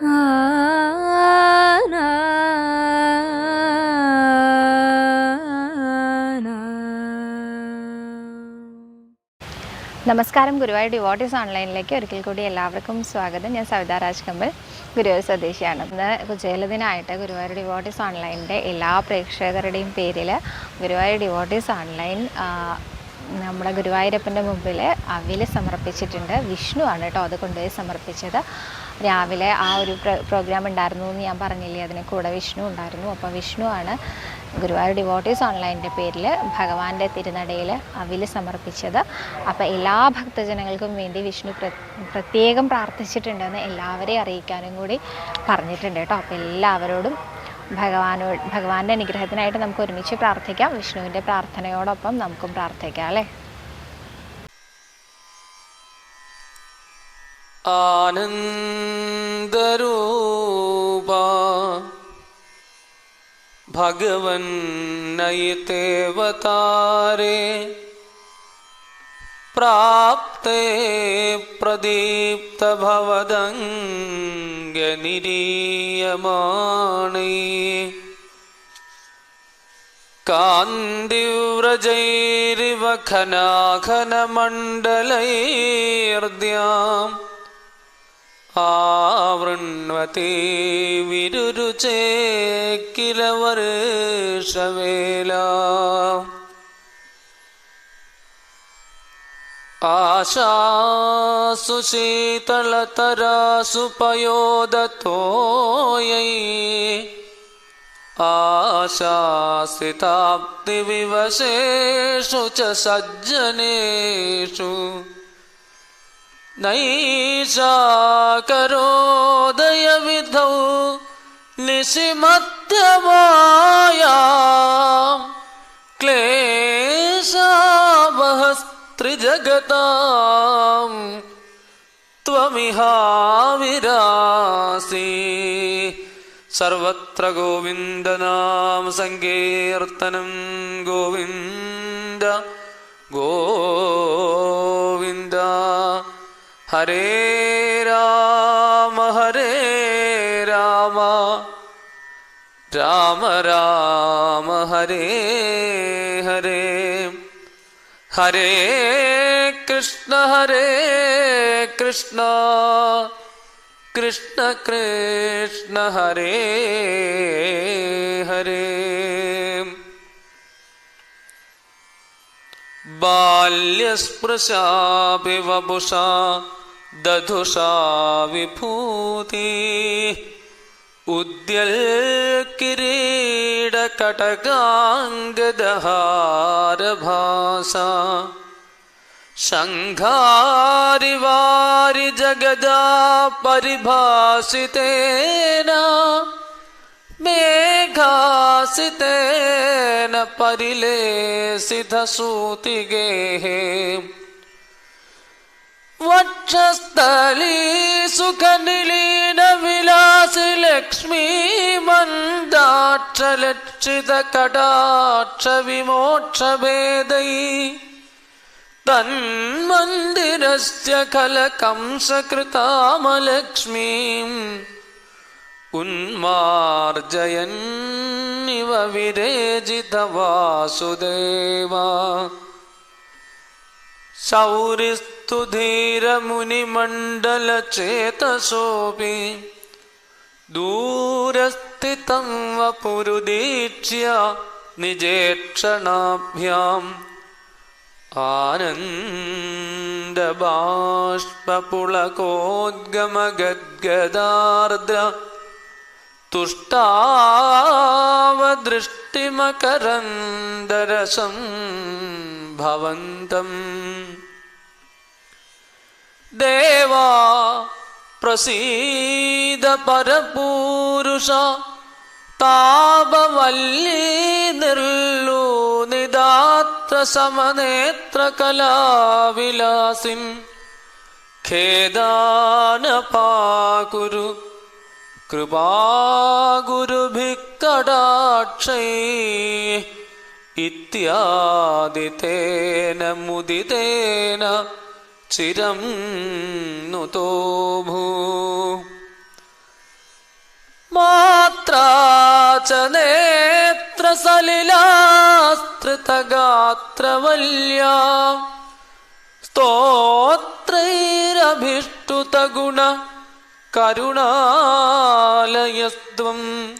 നമസ്കാരം ഗുരുവായൂർ ഡിവോട്ടീസ് ഓൺലൈനിലേക്ക് ഒരിക്കൽ കൂടി എല്ലാവർക്കും സ്വാഗതം. ഞാൻ സവിത രാജ് കമ്പൽ ഗുരുവായൂർ സ്വദേശിയാണ്. ഇന്ന് കുചേലദിനായിട്ട് ഗുരുവായൂർ ഡിവോട്ടീസ് ഓൺലൈനിന്റെ എല്ലാ പ്രേക്ഷകരുടെയും പേരിൽ ഗുരുവായൂർ ഡിവോട്ടീസ് ഓൺലൈൻ നമ്മുടെ ഗുരുവായൂരപ്പന്റെ മുമ്പിൽ അവിൽ സമർപ്പിച്ചിട്ടുണ്ട്. വിഷ്ണു ആണ് കേട്ടോ അത് കൊണ്ടുപോയി സമർപ്പിച്ചത്. രാവിലെ ആ ഒരു പ്ര- പ്രോഗ്രാം ഉണ്ടായിരുന്നു എന്ന് ഞാൻ പറഞ്ഞില്ലേ അതിന് കൂടെ വിഷ്ണു ഉണ്ടായിരുന്നു. അപ്പോൾ വിഷ്ണു ആണ് ഗുരുവായൂർ ഡിവോട്ടീസ് ഓൺലൈന്റെ പേരിൽ ഭഗവാന്റെ തിരുനടയിൽ അവിൽ സമർപ്പിച്ചത്. അപ്പോൾ എല്ലാ ഭക്തജനങ്ങൾക്കും വേണ്ടി വിഷ്ണു പ്ര പ്രത്യേകം പ്രാർത്ഥിച്ചിട്ടുണ്ടെന്ന് എല്ലാവരെയും അറിയിക്കാനും കൂടി പറഞ്ഞിട്ടുണ്ട് കേട്ടോ. അപ്പോൾ എല്ലാവരോടും ഭഗവാനോട് ഭഗവാന്റെ അനുഗ്രഹത്തിനായിട്ട് നമുക്ക് ഒരുമിച്ച് പ്രാർത്ഥിക്കാം. വിഷ്ണുവിന്റെ പ്രാർത്ഥനയോടൊപ്പം നമുക്കും പ്രാർത്ഥിക്കാം അല്ലേ? ആനന്ദരൂപ ഭഗവൻ നയിത്തേവതാരേ പ്രാപ്തേ പ്രദീപ്തഭവദംഗനിരീയമാണേ. കാന്തിവ്രജൈരിവ ഖനാഖനമണ്ഡലൈർദ്യാം ആവൃണ്വത്തെ വിരുരുചേ കില വർഷവേല आशासु शीतलतरासुपयोदतो यै। आशासिताब्दिविवशेषु च सज्जनेषु। नैषाकरोदयविधौ निशिमत्यमाया ക്ലേശാവഹസ്ത്രിജഗതാം त्वमिहाविरासि सर्वत्र गोविन्दनाम सङ्कीर्तनं गोविन्द गोविन्द हरे राम हरे राम राम राम हरे हरे हरे कृष्ण हरे कृष्ण कृष्ण कृष्ण हरे हरे। बाल्यस्पृशापि वपुषा दधुषा विभूति उद्यल्किरीडकटकाङ्गदहारभासा शङ्घारिवारि जगदा परिभासितेन मेघासितेन परिलेसितसूतिगेः वक्षस्थली सुखनिलीनविलासि തന്മന്ദിരസ്യ കലകംസകൃതാമലക്ഷ്മീം ഉന്മാർജയന്നിവ വിരേജിത വാസുദേവ സൗരിസ്തു ധീരമുനിമണ്ഡലചേതസോപി ദൂരസ്ഥിതം വപുരുദീക്ഷ്യ നിജേക്ഷണാഭ്യാം. निजेक्षणाभ्याम् आनन्दबाष्पपुलकोद्गमगद्गदार्द्र तुष्टावदृष्टिमकरन्दरसं भवन्तम् देवा प्रसीद परपूरुष तापवल्ली निर्लूनिदात्र സമനേത്രകലാവിലാസിം ഖേദാനപാകുരു കൃപാഗുരുഭിക്കടാക്ഷൈ ഇത്യാദിതേന മുദിതേന ചിരം നുതോഭൂ മാത്രാ നേത്ര സലിലാസ്ത്രതഗാത്രവല്യ സ്തോത്രൈരഭിഷ്ടുതഗുണ കരുണാലയസ്വം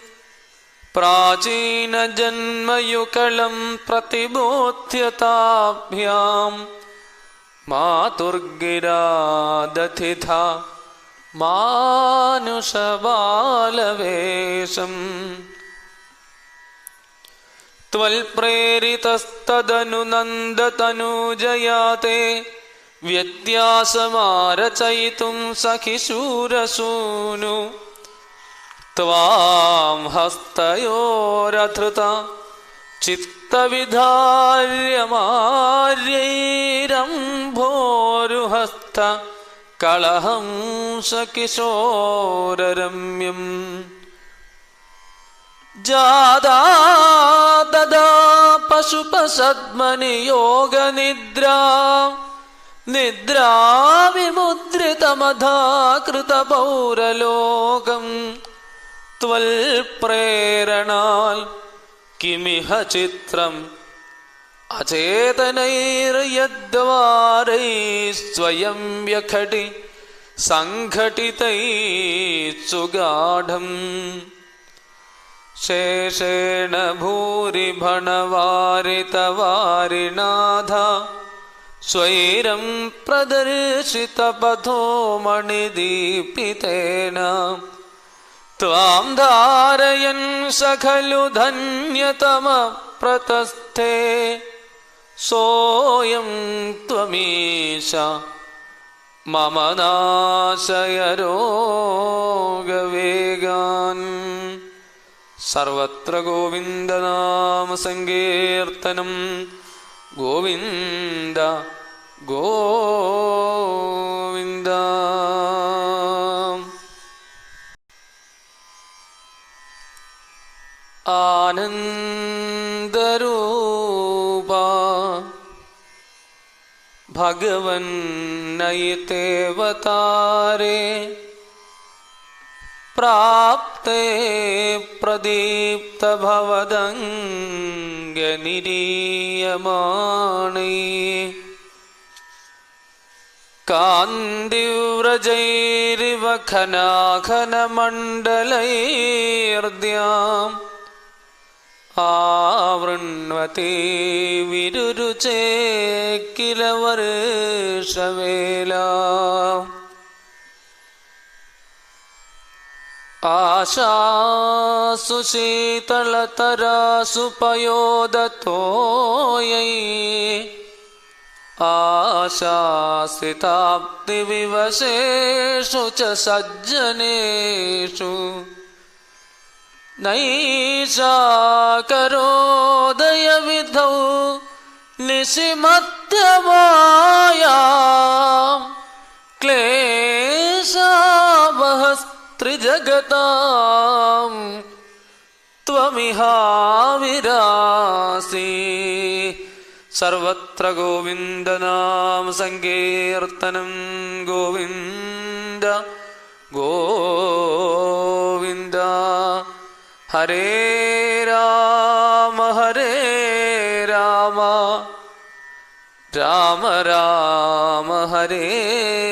പ്രാചീനജന്മയുകളം പ്രതിബോധ്യതാഭ്യാം. മാതുർഗിരാദധിധ മാനുഷബാലവേഷം. मानुषबालवेशम् त्वल्प्रेरितस्तदनु नन्दतनुजयाते व्यत्यासमारचयितुं सखिशूरसूनु त्वां हस्तयोरधृता चित्तविधार्यमार्यैरम्भोरुहस्त कलहं सकिशोररम्यम् जादा ददा पशुपसद्मनियोगनिद्रा निद्राविमुद्रितमधाकृतपौरलोकम् त्वल्प्रेरणाल् किमिह चित्रम् अचेतनैर्यद्वारैः स्वयं व्यखटि सङ्घटितैः सुगाढम् शेषेण भूरिभणवारितवारिनाथ स्वैरं प्रदर्शितपथो मणिदीपितेन त्वां धारयन् स खलु धन्यतमप्रतस्थे सोऽयं त्वमीश मम नाशय रोगवेगान् സർവത്ര ഗോവിന്ദനാമ സങ്കീർത്തനം. ഗോവിന്ദ ഗോവിന്ദ. ആനന്ദരൂപ ഭഗവൻ നയിത്തേവതാരേ ते പ്രദീപ്തഭവദംഗനിരീയമാണേ. ആവൃണ്വത്തെ വിരുരുചേ കില आशासु शीतलतरासु पयोदतोयै आशासिताब्दिविवशेषु च सज्जनेषु नैषा करोदयविधौ निशिमध्यमाया क्लेशावहस्त्रिजगतां ത്രിജഗതാം ത്വമിഹാവിരാസി. സർവത്ര ഗോവിന്ദനാമ സങ്കീർത്തനം ഗോവിന്ദ ഗോവിന്ദ. ഹരേ രാമ ഹരേ രാമ. രാമ രാമ ഹരേ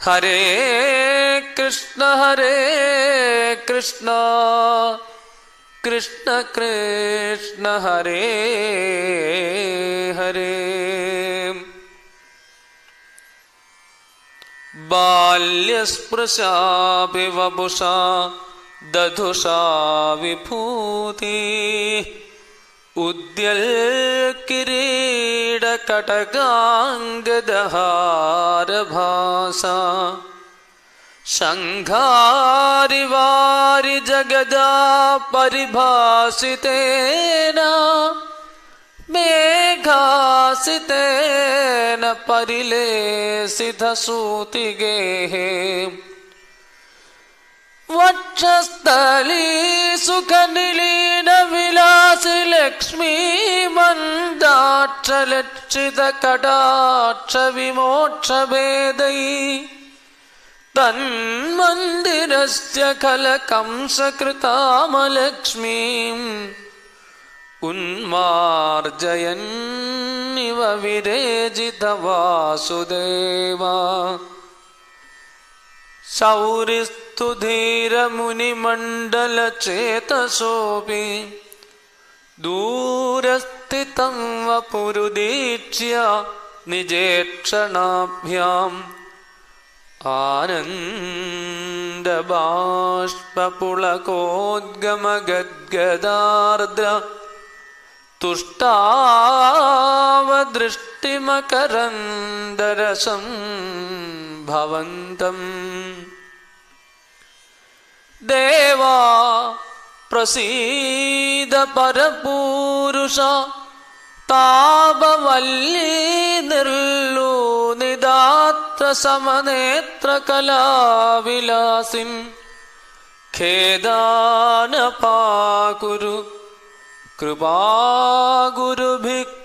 हरे कृष्ण हरे कृष्ण कृष्ण कृष्ण हरे हरे। बाल्यस्पृशापि वपुषा दधुषा विभूति कटकाङ्गदहारभासा शङ्घारि वारि जगदा परिभासितेन सूति परिलेसितसूतिगेः वक्षस्थली सुख निली ലക്ഷ്മീ മന്ദാക്ഷലക്ഷിത കടാക്ഷ വിമോക്ഷഭേദൈ തന്മന്ദിരസ്യ കലകംസകൃതാമലക്ഷ്മീം ഉന്മാർജയന്നിവ വിരേജിത വാസുദേവ. സൗരിസ്തുധീരമുനിമണ്ഡലചേതസോപി ദൂരസ്ഥിതം വപുരുദീക്ഷ്യ നിജേക്ഷണാഭ്യാം. ആനന്ദബാഷ്പുളകോദ്ഗമഗദ്ഗദാർദ്ര തുഷ്ടാവദൃഷ്ടിമകരന്തരസം ഭവന്തം. ദേവാ പ്രസീത പരപൂരുഷ താപവല്ലി നിർലു നിദാത്ര സമനേത്ര കലാവിലാസിൻ ഖേദാന പാകുരു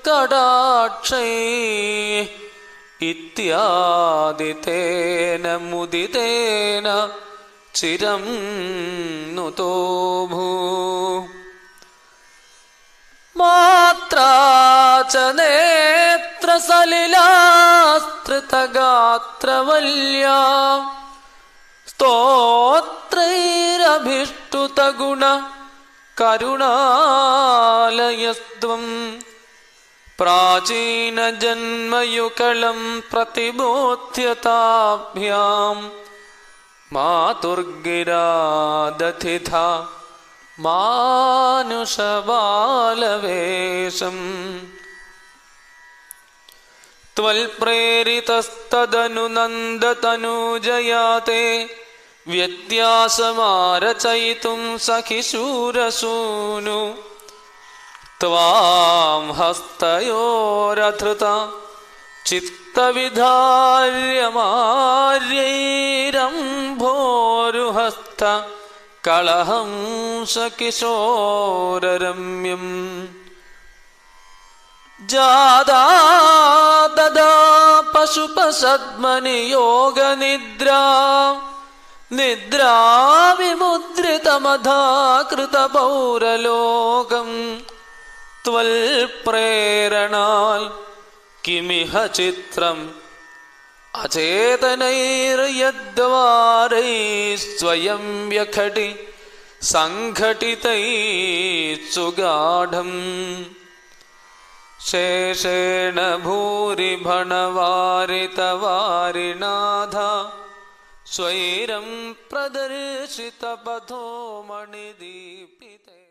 കൃപാഗുരുഭിക്കടാക്ഷൈ ഇത്യാദിതേന മുദിതേന चिरं नुतो भू मात्रा च नेत्रसलिलास्त्रितगात्रवल्या स्तोत्रैरभिष्टुतगुण करुणालयस्त्वम् प्राचीनजन्मयुकलं प्रतिबोध्यताभ्याम् मातुर्गिरादथिथा मानुषबालवेशम् त्वल्प्रेरितस्तदनु नन्दतनुजयाते व्यत्यासमारचयितुं सखिशूरसूनु त्वां हस्तयोरधृता തവിധാര്യമാര്യൈരംഭോരുഹസ്ത കളഹംസകിശോരരമ്യം. ജാതാ ദദാ പശുപസദ്മനി യോഗനിദ്ര നിദ്രാവിമുദ്രിതമധാകൃതപൗരലോകം. ത്വൽപ്രേരണാൽ കിമിഹ ചിത്രം. അചേതനൈർയദ്വാരൈ സ്വയം വ്യഘടി സംഘടിതൈ സുഗാഠം ശേഷേണ ഭൂരിഭണവാരിതവാരിനാഥ സ്വൈരം പ്രദർശിതപഥോ മണിദീപിതൈ